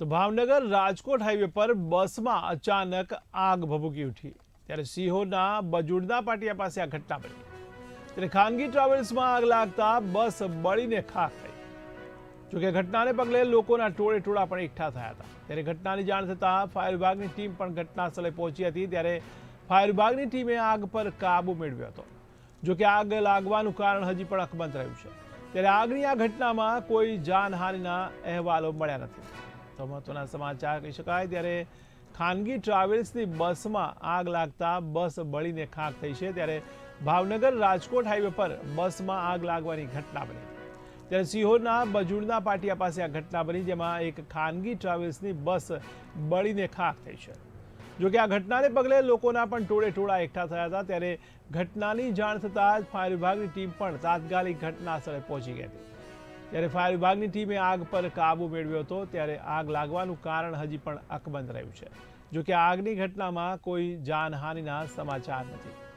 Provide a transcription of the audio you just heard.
તો ભાવનગર રાજકોટ હાઈવે પર બસમાં અચાનક આગ ભભૂકી ઉઠી. ત્યારે સિંહોના બજુડના પાટિયા પાસે આ ઘટના બની. ત્યારે ખાનગી ટ્રાવેલ્સમાં આગ લાગતા બસ બળીને ખાખ થઈ. જોકે ઘટનાને પગલે લોકોના ટોળે ટોળા પણ એકઠા થયા હતા. ત્યારે ઘટનાની જાણ થતાં ફાયર વિભાગની ટીમ પણ ઘટના સ્થળે પહોંચી હતી. ત્યારે ફાયર વિભાગની ટીમે આગ પર કાબુ મેળવ્યો હતો. જોકે આગ લાગવાનું કારણ હજી પણ અકબંધ રહ્યું છે. ત્યારે આગની આ ઘટનામાં કોઈ જાનહાનિના અહેવાલો મળ્યા નથી. તો મહત્વના સમાચાર કહી શકાય. ત્યારે ખાનગી ટ્રાવેલ્સની બસમાં આગ લાગતા બસ બળીને ખાખ થઈ છે. ત્યારે ભાવનગર રાજકોટ હાઈવે પર બસમાં આગ લાગવાની ઘટના બની. ત્યારે સિહોરના બજુડના પાટિયા પાસે આ ઘટના બની, જેમાં એક ખાનગી ટ્રાવેલ્સની બસ બળીને ખાખ થઈ છે. જોકે આ ઘટનાને પગલે લોકોના પણ ટોળે ટોળા એકઠા થયા હતા. ત્યારે ઘટનાની જાણ થતાં જ ફાયર વિભાગની ટીમ પણ તાત્કાલિક ઘટના સ્થળે પહોંચી ગઈ હતી. ત્યારે ફાયર વિભાગની ટીમે આગ પર કાબુ મેળવ્યો હતો, ત્યારે આગ લાગવાનું કારણ હજી પણ અકબંધ રહ્યું છે. જોકે આગની ઘટનામાં કોઈ જાનહાનિના સમાચાર નથી.